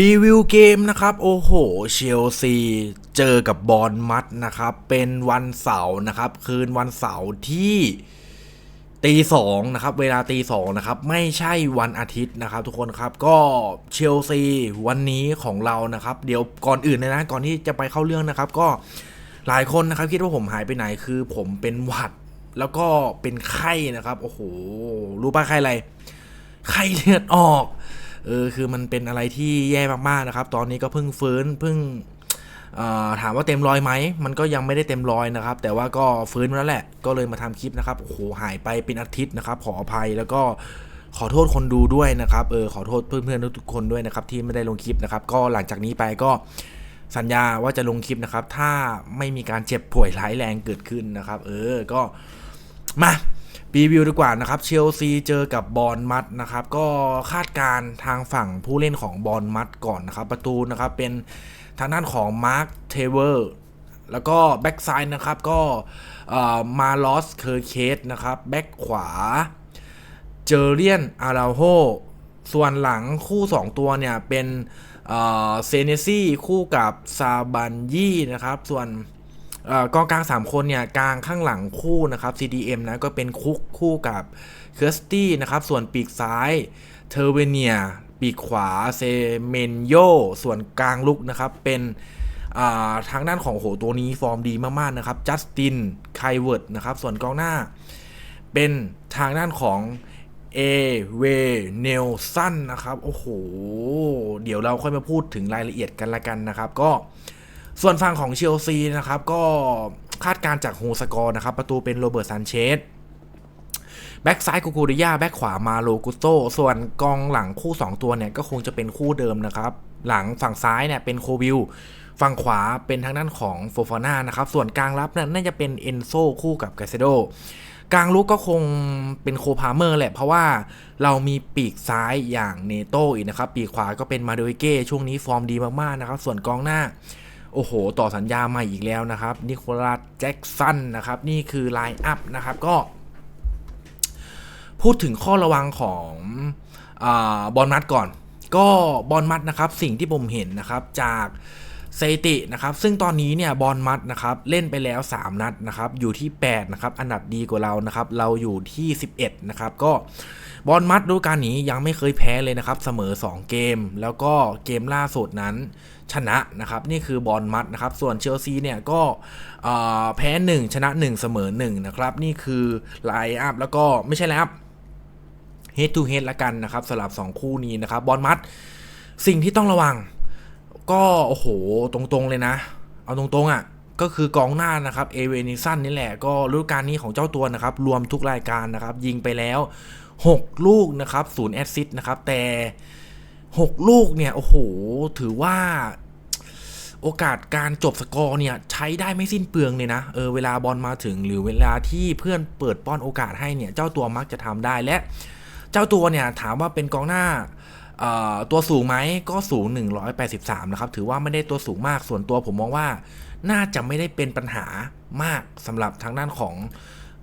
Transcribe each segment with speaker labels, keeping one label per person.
Speaker 1: ปีวิวเกมนะครับ โอ้โห เชลซี เจอกับบอลมัดนะครับ เป็นวันเสาร์นะครับ คืนวันเสาร์ที่ตีสองนะครับ เวลาตีสองนะครับ ไม่ใช่วันอาทิตย์นะครับ ทุกคนครับก็เชลซีวันนี้ของเรานะครับ เดี๋ยวก่อนอื่นเลยนะก่อนที่จะไปเข้าเรื่องนะครับ ก็หลายคนนะครับ คิดว่าผมหายไปไหนคือผมเป็นหวัด แล้วก็เป็นไข้นะครับ โอ้โห รู้ป่ะไข้อะไรไข้เลือดออก เออคือมันเป็นอะไรที่แย่มากๆนะครับ ตอนนี้ก็เพิ่งฟื้นเพิ่งถามว่าเต็มรอยไหม มันก็ยังไม่ได้เต็มรอยนะครับ แต่ว่าก็ฟื้นมาแล้วแหละ ก็เลยมาทำคลิปนะครับ โอ้โห หายไปเป็นอาทิตย์นะครับ ขออภัยแล้วก็ขอโทษคนดูด้วยนะครับ เออ ขอโทษเพื่อนๆทุกคนด้วยนะครับที่ไม่ได้ลงคลิปนะครับ ก็หลังจากนี้ไปก็สัญญาว่าจะลงคลิปนะครับ ถ้าไม่มีการเจ็บป่วยร้ายแรงเกิดขึ้นนะครับ เออ ก็มา รีวิวดีกว่านะครับ เชลซีเจอกับบอลมัดนะครับ ก็คาดการทางฝั่งผู้เล่นของบอลมัดก่อนนะครับ ประตูนะครับเป็นทางด้านของมาร์คเทเวอร์แล้วก็แบ็กซ้ายนะครับก็มาลอสเคอร์เคสนะครับแบ็กขวา เจอเรียนอาราโฮส่วนหลังคู่ 2 ตัวเนี่ยเป็นเซเนซี่คู่กับซาบันยี่นะครับ ส่วน กองกลาง 3 คนเนี่ยกลางข้างหลังคู่นะครับ CDM นะก็เป็นคุกคู่กับเคิร์สตี้นะครับ ส่วนปีกซ้ายเทอร์เวเนีย ปีกขวาเซเมนโย ส่วนกลางลุกนะครับ เป็นทางด้านของโหตัวนี้ฟอร์มดีมากๆนะครับจัสตินไคเวิร์ดนะครับ ส่วนกองหน้า เป็นทางด้านของเอเวเนลสันนะครับ โอ้โห เดี๋ยวเราค่อยมาพูดถึงรายละเอียดกันละกันนะครับ ก็ ส่วนฝั่งของเชลซีนะครับก็คาดการจากโฮสกอร์นะครับ ประตูเป็นโรเบิร์ตซานเชสแบ็กซ้ายกูกูริยาแบ็กขวามาโลกุโตส่วนกองหลังคู่ 2 ตัวเนี่ยก็คงจะเป็นคู่เดิมนะครับ หลังฝั่งซ้ายเนี่ยเป็นโควิลฝั่งขวาเป็นทางด้านของโฟฟาน่านะครับ ส่วนกลางรับน่าจะเป็นเอนโซคู่กับกาเซโดกลางลุกก็คงเป็นโคพาเมอร์แหละ เพราะว่าเรามีปีกซ้ายอย่างเนโตอีกนะครับ ปีกขวาก็เป็นมาโดยเก้ช่วงนี้ฟอร์มดีมากๆนะครับ ส่วนกองหน้า โอ้โห ต่อสัญญาใหม่อีกแล้วนะครับ นิโคลัสแจ็กสันนะครับ นี่คือไลน์อัพนะครับ ก็ พูดถึงข้อระวังของอบอลมัดก่อน ก็บอลมัดนะครับ สิ่งที่ผมเห็นนะครับจาก สถิตินะครับซึ่งตอนนี้เนี่ยบอลมัดนะครับเล่นไปแล้ว 3 นัดนะครับอยู่ที่8นะครับอันดับดีกว่าเรานะครับเราอยู่ที่ 11นะครับก็บอลมัดดูการนี้ยังไม่เคยแพ้เลยนะครับเสมอ 2 เกม แล้วก็เกมล่าสุดนั้นชนะนะครับนี่คือบอลมัดนะครับส่วนเชลซีเนี่ยก็แพ้ 1 ชนะ 1 เสมอ1นะครับนี่คือไลน์อัพแล้วก็ไม่ใช่แล้ว head to head ละกันนะครับสำหรับ 2 คู่นี้นะครับบอลมัดสิ่งที่ต้องระวัง ก็โอ้โหตรงๆเลยนะ เอาตรงๆอะ่ะก็คือกองหน้านะครับเอเวนิสันนี่แหละก็ฤดูกาลนี้ของเจ้าตัวนะครับ รวมทุกรายการนะครับ ยิงไปแล้ว 6 ลูกนะครับศูนย์แอสซิสต์นะครับ แต่ 6 ลูกเนี่ย โอ้โห ถือว่าโอกาสการจบสกอร์เนี่ย ใช้ได้ไม่สิ้นเปลืองเลยนะ เออเวลาบอลมาถึงหรือเวลาที่เพื่อนเปิดป้อนโอกาสให้เนี่ย เจ้าตัวมักจะทำได้และ เจ้าตัวเนี่ยถามว่าเป็นกองหน้า ตัวสูงไหมก็สูง 183 นะครับ ถือว่าไม่ได้ตัวสูงมากส่วนตัวผมมองว่า น่าจะไม่ได้เป็นปัญหามากสำหรับทางด้านของ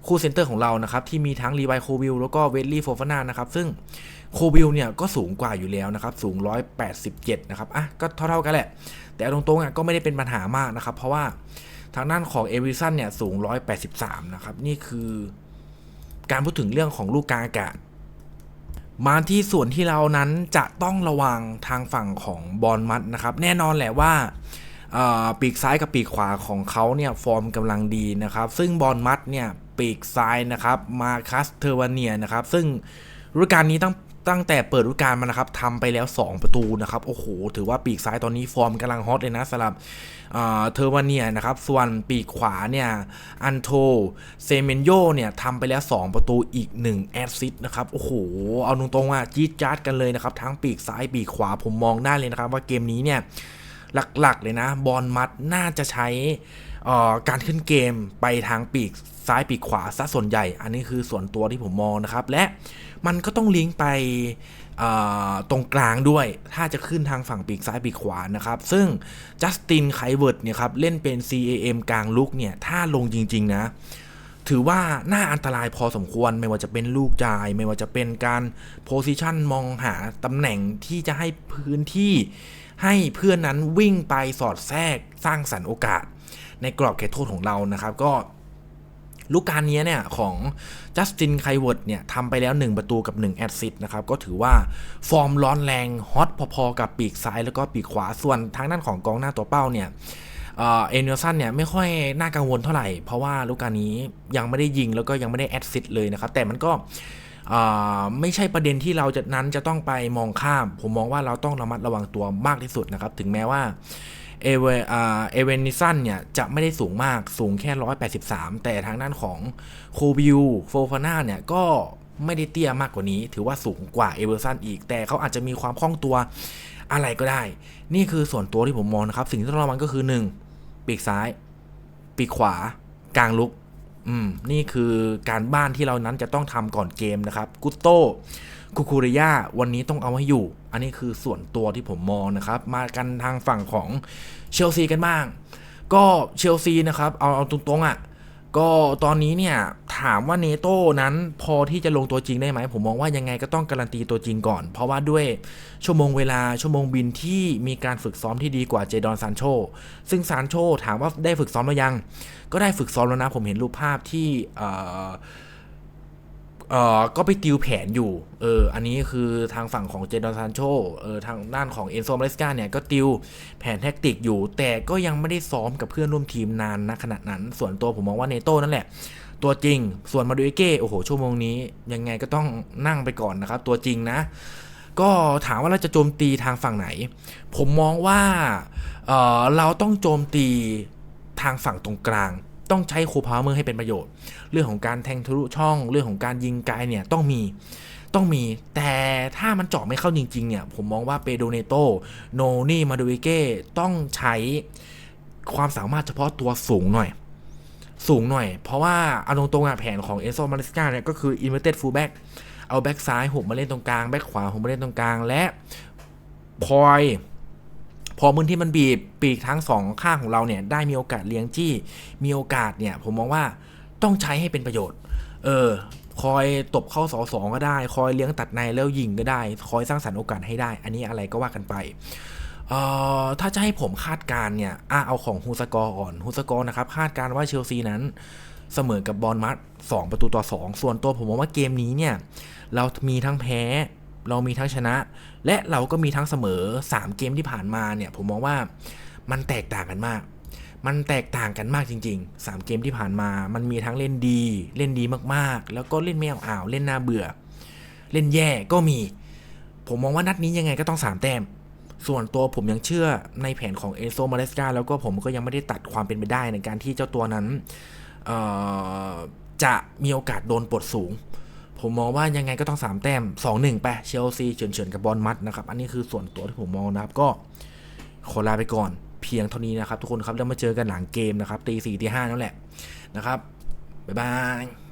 Speaker 1: คู่เซนเตอร์ของเรานะครับ ที่มีทั้งรีไวโควิลแล้วก็เวลลี่โฟฟานานะครับ ซึ่งโควิลเนี่ยก็สูงกว่าอยู่แล้วนะครับ สูง 187 นะครับ อะ ก็เท่าๆกันแหละ แต่ตรงๆอะก็ไม่ได้เป็นปัญหามากนะครับ เพราะว่าทางด้านของเอวิสันเนี่ยสูง 183 นะครับ นี่คือการพูดถึงเรื่องของลูกกลางอากาศ มาที่ส่วนที่เรานั้นจะต้องระวังทางฝั่งของบอลมัดนะครับ แน่นอนแหละว่าปีกซ้ายกับปีกขวาของเขาเนี่ยฟอร์มกำลังดีนะครับ ซึ่งบอลมัดเนี่ยปีกซ้ายนะครับมาคัสเทอร์วาเนียนะครับ ซึ่งฤดูกาลนี้ตั้ง ตั้งแต่เปิดฤดูกาลมานะครับทำไปแล้ว 2 ประตูนะครับ โอ้โห ถือว่าปีกซ้ายตอนนี้ฟอร์มกำลังฮอตเลยนะสำหรับเทอร์วาเนียนะครับ ส่วนปีกขวาเนี่ย อันโท เซเมนโยเนี่ยทำไปแล้ว 2 ประตูอีก 1 แอสซิสนะครับ โอ้โห เอาตรงๆอะจี๊ดจ๊าดกันเลยนะครับ ทั้งปีกซ้ายปีกขวาผมมองได้เลยนะครับ ว่าเกมนี้เนี่ยหลักๆเลยนะ บอลมัดน่าจะใช้ การขึ้นเกมไปทางปีกซ้ายปีกขวาซะส่วนใหญ่ อันนี้คือส่วนตัวที่ผมมองนะครับ และมันก็ต้องลิงก์ไปตรงกลางด้วย ถ้าจะขึ้นทางฝั่งปีกซ้ายปีกขวานะครับ ซึ่งจัสตินไคเวิร์ดเนี่ยครับ เล่นเป็น CAM กลางลุกเนี่ย ถ้าลงจริง ๆ นะ ถือว่าน่าอันตรายพอสมควร ไม่ว่าจะเป็นลูกจ่าย ไม่ว่าจะเป็นการโพซิชันมองหาตำแหน่งที่จะให้พื้นที่ ให้เพื่อนนั้นวิ่งไปสอดแทรกสร้างสรรค์โอกาส ในกรอบเขตโทษของเรานะครับ ก็ลูกการนี้เนี่ย ของจัสตินไคเวิร์ดเนี่ยทำไปแล้ว 1 ประตูกับ 1 แอดซิสต์นะครับ ก็ถือว่าฟอร์มร้อนแรงฮอตพอๆ กับปีกซ้ายแล้วก็ปีกขวาส่วนทางด้านของกองหน้าตัวเป้าเนี่ยเอ่อเอเนลสันเนี่ยไม่ค่อยน่ากังวลเท่าไหร่ เพราะว่าลูกการนี้ยังไม่ได้ยิงแล้วก็ยังไม่ได้แอดซิสต์เลยนะครับ แต่มันก็ไม่ใช่ประเด็นที่เราจะนั้นจะต้องไปมองข้าม ผมมองว่าเราต้องระมัดระวังตัวมากที่สุดนะครับ ถึงแม้ว่า เอเวอเอเวนิสันเนี่ย จะไม่ได้สูงมากสูงแค่ 183 แต่ทางด้านของโคบิวโฟฟาน่าเนี่ย ก็ไม่ได้เตี้ยมากกว่านี้ ถือว่าสูงกว่าเอเวอร์สันอีก แต่เขาอาจจะมีความคล่องตัวอะไรก็ได้ นี่คือส่วนตัวที่ผมมองนะครับ สิ่งที่ต้องระวังก็คือ 1 ปีกซ้าย ปีกขวากลางลุก อืม นี่คือการบ้านที่เรานั้นจะต้องทำก่อนเกมนะครับ กุตโต้คูคูริยาวันนี้ต้องเอาให้อยู่ อันนี้คือส่วนตัวที่ผมมองนะครับ มากันทางฝั่งของเชลซีกันบ้าง ก็เชลซีนะครับ เอาเอาตรงๆอะ่ะก็ตอนนี้เนี่ยถามว่าเนโต้นั้นพอที่จะลงตัวจริงได้ไหม ผมมองว่ายังไงก็ต้องการันตีตัวจริงก่อน เพราะว่าด้วยชั่วโมงเวลาชั่วโมงบินที่มีการฝึกซ้อมที่ดีกว่าเจดอนซานโชซึ่งซานโชถามว่าได้ฝึกซ้อมหรือยัง ก็ได้ฝึกซ้อมแล้วนะ ผมเห็นรูปภาพที่ เอ่อก็ไปติวแผนอยู่ เออ อันนี้คือทางฝั่งของเจดอนซานโช เออ ทางด้านของเอนโซมาเลสกาเนี่ย ก็ติวแผนแท็กติกอยู่ แต่ก็ยังไม่ได้ซ้อมกับเพื่อนร่วมทีมนานนะขนาดนั้น ส่วนตัวผมมองว่าเนโต้นั่นแหละ ตัวจริง ส่วนมาดูเอเก้ โอ้โห ชั่วโมงนี้ ยังไงก็ต้องนั่งไปก่อนนะครับ ตัวจริงนะ ก็ถามว่าเราจะโจมตีทางฝั่งไหน ผมมองว่า เออเราต้องโจมตีทางฝั่งตรงกลาง ต้องใช้โคพาวเมอร์ให้เป็นประโยชน์ เรื่องของการแทงทะลุช่อง เรื่องของการยิงไกลเนี่ยต้องมีต้องมี แต่ถ้ามันเจาะไม่เข้าจริง ๆ เนี่ย ผมมองว่าเปโดเนโตโนนี่มาดูเอเก้ต้องใช้ความสามารถเฉพาะตัวสูงหน่อย สูงหน่อย เพราะว่าเอาตรงๆอะแผนของเอโซมาริสกาเนี่ยก็คือ inverted fullback เอาแบ็กซ้ายหุบมาเล่นตรงกลางแบ็กขวาหุบมาเล่นตรงกลางและพอย พอมืนที่มันบีบปีกทั้งสองข้างของเราเนี่ยได้มีโอกาสเลี้ยงจี้ มีโอกาสเนี่ยผมมองว่าต้องใช้ให้เป็นประโยชน์ เออคอยตบเข้าสอสองก็ได้ คอยเลี้ยงตัดในแล้วยิงก็ได้ คอยสร้างสรรค์โอกาสให้ได้ อันนี้อะไรก็ว่ากันไปเอ่อถ้าจะให้ผมคาดการเนี่ยอะเอาของฮูสกอร์ก่อนฮูสกอร์นะครับคาดการว่าเชลซีนั้นเสมอกับบอลมัด2ประตูต่อ 2 ส่วนตัวผมมองว่าเกมนี้เนี่ย เรามีทั้งแพ้ เรามีทั้งชนะ และเราก็มีทั้งเสมอ 3 เกมที่ผ่านมาเนี่ยผมมองว่ามันแตกต่างกันมาก มันแตกต่างกันมากจริง ๆ 3 เกมที่ผ่านมา มันมีทั้งเล่นดี เล่นดีมากๆ แล้วก็เล่นไม่เอาอ่าวเล่นน่าเบื่อ เล่นแย่ก็มี ผมมองว่านัดนี้ยังไงก็ต้อง3แต้มส่วนตัวผมยังเชื่อในแผนของเอโซมาเลสกาแล้วก็ผมก็ยังไม่ได้ตัดความเป็นไปได้ในการที่เจ้าตัวนั้นจะมีโอกาสโดนปลดสูง ผมมองว่ายังไงก็ต้อง 3 แต้ม 2-1 ไปเชลซีเฉือนๆกับบอลมัดนะครับ อันนี้คือส่วนตัวที่ผมมองนะครับ ก็ขอลาไปก่อนเพียงเท่านี้นะครับ ทุกคนครับแล้วมาเจอกันหลังเกมนะครับตีสี่ตีห้านั่นแหละนะครับบ๊ายบาย